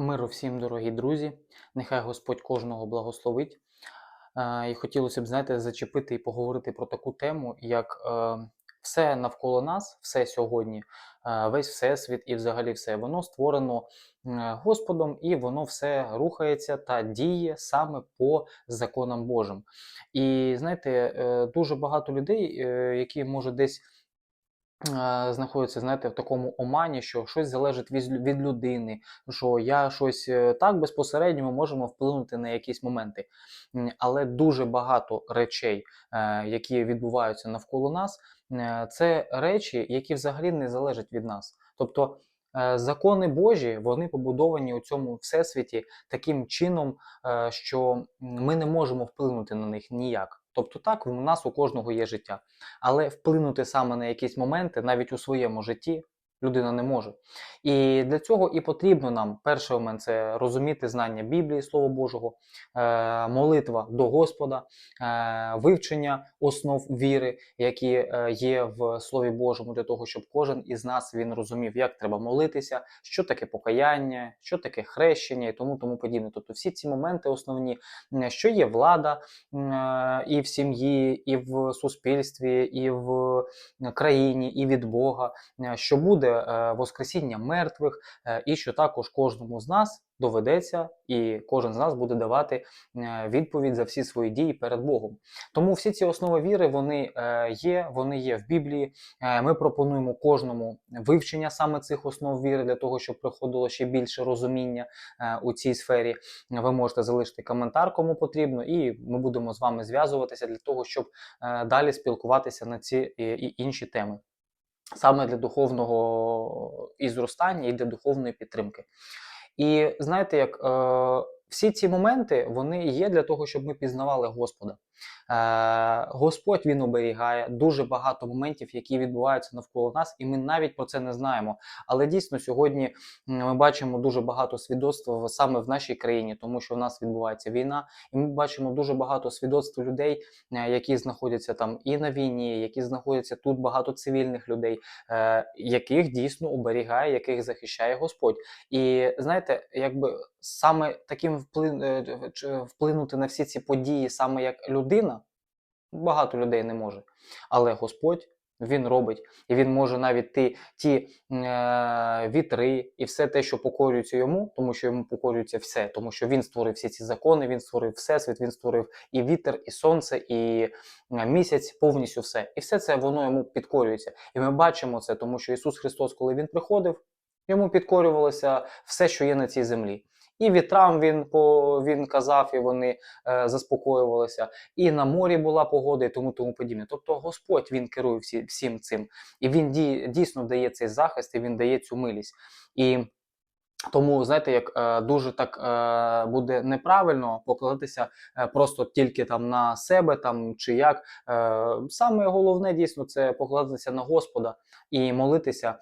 Миру всім, дорогі друзі, нехай Господь кожного благословить. Е, І хотілося б, знаєте, зачепити і поговорити про таку тему, як е, все навколо нас, все сьогодні, е, весь всесвіт і взагалі все, воно створено Господом, і воно все рухається та діє саме по законам Божим. І знаєте, дуже багато людей, які може десь е, знаходяться, знаєте, в такому омані, що щось залежить від, людини, що я щось е, так безпосередньо ми можемо вплинути на якісь моменти. Але дуже багато речей, е, які відбуваються навколо нас, це речі, які взагалі не залежать від нас. Тобто закони Божі вони побудовані у цьому всесвіті таким чином, що ми не можемо вплинути на них ніяк. Тобто, так, у нас у кожного є життя. Але вплинути саме на якісь моменти, навіть у своєму житті, людина не може. І для цього і потрібно нам перший момент це розуміти знання Біблії, Слова Божого, е, молитва до Господа, е, вивчення основ віри, які е, є в Слові Божому, для того, щоб кожен із нас він розумів, як треба молитися, що таке покаяння, що таке хрещення і тому тому подібне. Тобто всі ці моменти основні, що є влада і в сім'ї, і в суспільстві, і в країні, і від Бога, що буде е, Воскресіння мертвих, е, і що також кожному з нас доведеться, і кожен з нас буде давати е, відповідь за всі свої дії перед Богом. Тому всі ці основи віри вони є, вони є в Біблії. Ми пропонуємо кожному вивчення саме цих основ віри для того, щоб приходило ще більше розуміння у цій сфері. Ви можете залишити коментар, кому потрібно, і ми будемо з вами зв'язуватися для того, щоб далі спілкуватися на ці і інші теми. Саме для духовного і зростання, і для духовної підтримки. І знаєте, як е, всі ці моменти вони є для того, щоб ми пізнавали Господа. Е, Господь він оберігає дуже багато моментів, які відбуваються навколо нас, і ми навіть про це не знаємо. Але дійсно сьогодні ми бачимо дуже багато свідоцтв саме в нашій країні, тому що в нас відбувається війна, і ми бачимо дуже багато свідоцтв людей, е, які знаходяться там і на війні, які знаходяться тут багато цивільних людей, е, яких дійсно оберігає, яких захищає Господь. І знаєте, якби саме таким вплин, е, вплинути на всі ці події, саме як людина, багато людей не може. Але Господь він робить, і він може навіть ті, ті е, вітри і все те, що покорюється йому, тому що йому покорюється все, тому що він створив всі ці закони, він створив всесвіт, він створив і вітер, і сонце, і е, місяць, повністю все. І все це воно йому підкорюється. І ми бачимо це, тому що Ісус Христос, коли він приходив, йому підкорювалося все, що є на цій землі. І вітрам він по він казав, і вони е, заспокоювалися, і на морі була погода, і тому тому подібне. Тобто Господь він керує всі, всім цим, і він дій, дійсно дає цей захист, і він дає цю милість. І тому, знаєте, як е, дуже так е, буде неправильно покладатися е, просто тільки там на себе, там чи як. Саме головне дійсно це покладатися на Господа і молитися.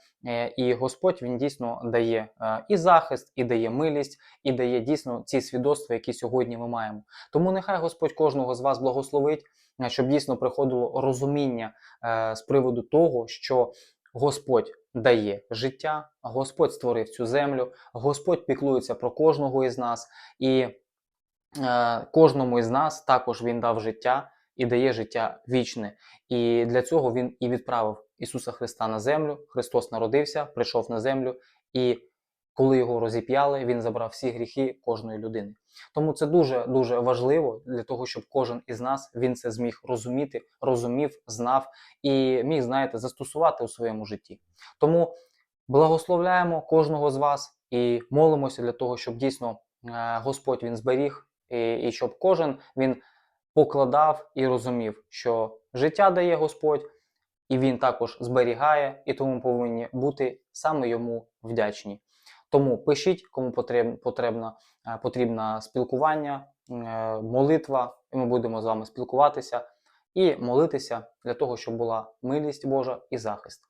І Господь він дійсно дає і захист, і дає милість, і дає дійсно ці свідоцтва, які сьогодні ми маємо. Тому нехай Господь кожного з вас благословить, щоб дійсно приходило розуміння з приводу того, що Господь дає життя, Господь створив цю землю, Господь піклується про кожного із нас, і е, кожному із нас також Він дав життя і дає життя вічне. І для цього Він і відправив Ісуса Христа на землю. Христос народився, прийшов на землю, і коли його розіп'яли, Він забрав всі гріхи кожної людини. Тому це дуже дуже важливо для того, щоб кожен із нас він це зміг розуміти, розумів, знав і міг, знаєте, застосувати у своєму житті. Тому благословляємо кожного з вас і молимося для того, щоб дійсно е, Господь він зберіг, і, і щоб кожен він покладав і розумів, що життя дає Господь, і він також зберігає, і тому повинні бути саме йому вдячні. Тому пишіть, кому потрібно, е, спілкування, е, молитва, і ми будемо з вами спілкуватися і молитися для того, щоб була милість Божа і захист.